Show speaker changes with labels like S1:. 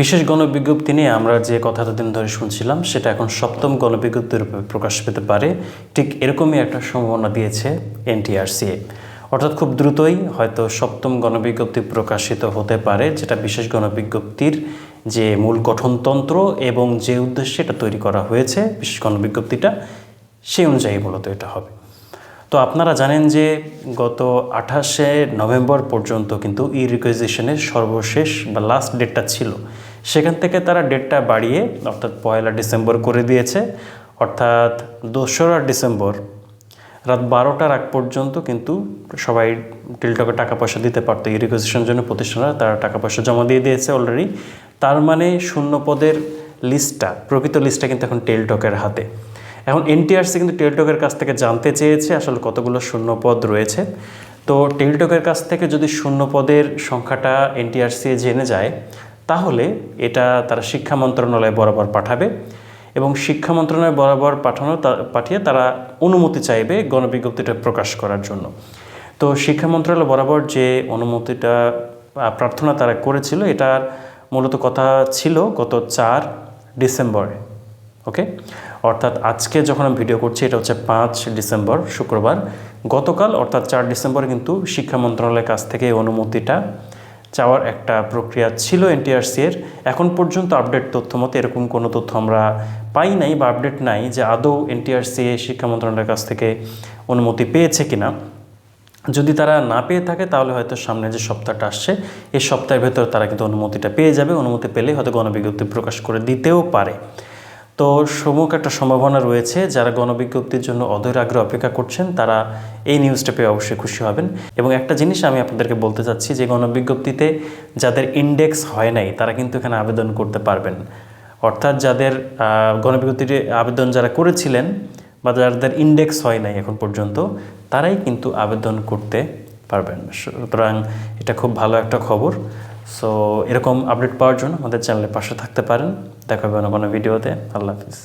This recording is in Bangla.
S1: বিশেষ গণবিজ্ঞপ্তি নিয়ে আমরা যে কথা এতদিন ধরে শুনছিলাম, সেটা এখন সপ্তম গণবিজ্ঞপ্তির রূপে প্রকাশ পেতে পারে। ঠিক এরকমই একটা সম্ভাবনা দিয়েছে এনটিআরসিএ। অর্থাৎ খুব দ্রুতই হয়তো সপ্তম গণবিজ্ঞপ্তি প্রকাশিত হতে পারে, যেটা বিশেষ গণবিজ্ঞপ্তির যে মূল গঠনতন্ত্র এবং যে উদ্দেশ্যে এটা তৈরি করা হয়েছে, বিশেষ গণবিজ্ঞপ্তিটা, সেই অনুযায়ী মূলত এটা হবে। তো আপনারা জানেন যে গত আঠাশে নভেম্বর পর্যন্ত কিন্তু ই রিকুইজিশনের সর্বশেষ বা লাস্ট ডেটটা ছিল। সেখান থেকে তারা ডেটটা বাড়িয়ে অর্থাৎ পয়লা ডিসেম্বর করে দিয়েছে। অর্থাৎ দোসরা ডিসেম্বর, রাত বারোটার আগ পর্যন্ত কিন্তু সবাই টিলটকে টাকা পয়সা দিতে পারতো। ই রিকুইজিশনের জন্য প্রতিষ্ঠানরা তারা টাকা পয়সা জমা দিয়ে দিয়েছে অলরেডি তার মানে শূন্য পদের লিস্টটা প্রকৃত লিস্টটা কিন্তু এখন টেলটকের হাতে। এখন এনটিআরসি কিন্তু টেলটকের কাছ থেকে জানতে চেয়েছে, আসলে কতগুলো শূন্য পদ রয়েছে। তো টেলটকের কাছ থেকে যদি শূন্য পদের সংখ্যাটা এনটিআরসি জেনে যায়, তাহলে এটা তারা শিক্ষা মন্ত্রণালয়ে বরাবর পাঠাবে এবং শিক্ষা মন্ত্রণালয় বরাবর পাঠানো পাঠিয়ে তারা অনুমতি চাইবে গণবিজ্ঞপ্তিটা প্রকাশ করার জন্য। তো শিক্ষা মন্ত্রণালয় বরাবর যে অনুমতিটা প্রার্থনা তারা করেছিল, এটার মূলত কথা ছিল গত চার ডিসেম্বরে। ওকে অর্থাৎ আজকে যখন আমি ভিডিও করছি, এটা হচ্ছে পাঁচ ডিসেম্বর, শুক্রবার। গতকাল, অর্থাৎ চার ডিসেম্বর কিন্তু শিক্ষা মন্ত্রণালয়ের কাছ থেকে এই অনুমতিটা চাওয়ার একটা প্রক্রিয়া ছিল এনটিআরসি এর। এখন পর্যন্ত আপডেট তথ্য মতে এরকম কোনো তথ্য আমরা পাই নাই বা আপডেট নাই যে আদৌ এনটিআরসি শিক্ষা মন্ত্রণালয়ের কাছ থেকে অনুমতি পেয়েছে কিনা। যদি তারা না পেয়ে থাকে, তাহলে হয়তো সামনে যে সপ্তাহটা আসছে, এই সপ্তাহের ভেতর তারা কিন্তু অনুমতিটা পেয়ে যাবে। অনুমতি পেলে হয়তো গণবিজ্ঞপ্তি প্রকাশ করে দিতেও পারে। তো সম্মুখ একটা সম্ভাবনা রয়েছে যারা গণবিজ্ঞপ্তির জন্য অধৈর আগ্রহ অপেক্ষা করছেন তারা এই নিউজটা পেয়ে অবশ্যই খুশি হবেন। এবং একটা জিনিস আমি আপনাদেরকে বলতে চাচ্ছি যে গণবিজ্ঞপ্তিতে যাদের ইন্ডেক্স হয় নাই তারা কিন্তু এখানে আবেদন করতে পারবেন। অর্থাৎ যাদের আহ, গণবিজ্ঞপ্তিতে আবেদন যারা করেছিলেন বা যাদের ইন্ডেক্স হয় নাই এখন পর্যন্ত তারাই কিন্তু আবেদন করতে পারবেন। সুতরাং এটা খুব ভালো একটা খবর। সো এরকম আপডেট পাওয়ার জন্য আমাদের চ্যানেলের পাশে থাকতে পারেন। দেখা হবে অন্য কোনো ভিডিওতে আল্লাহ হাফিজ।